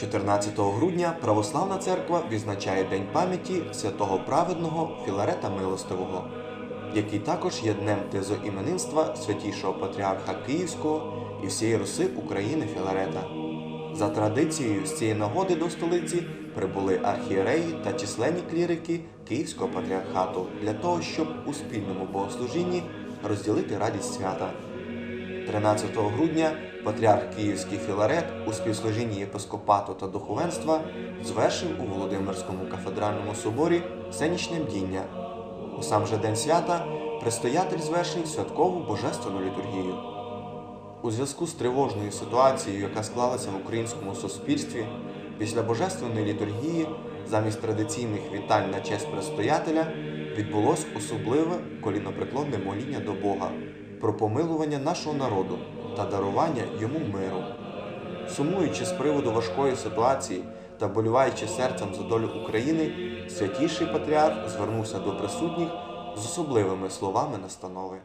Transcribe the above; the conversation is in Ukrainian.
14 грудня Православна церква відзначає День пам'яті святого праведного Філарета Милостивого, який також є днем тезоіменинства святішого патріарха Київського і всієї Руси України Філарета. За традицією, з цієї нагоди до столиці прибули архієреї та численні клірики Київського патріархату для того, щоб у спільному богослужінні розділити радість свята. 13 грудня патріарх Київський Філарет у співслужінні єпископату та духовенства звершив у Володимирському кафедральному соборі всенічне бдіння. У сам же день свята предстоятель звершив святкову божественну літургію. У зв'язку з тривожною ситуацією, яка склалася в українському суспільстві, після божественної літургії замість традиційних вітань на честь предстоятеля відбулось особливе колінопреклонне моління до Бога про помилування нашого народу та дарування йому миру. Сумуючи з приводу важкої ситуації та болюваючи серцем за долю України, святіший патріарх звернувся до присутніх з особливими словами настанови.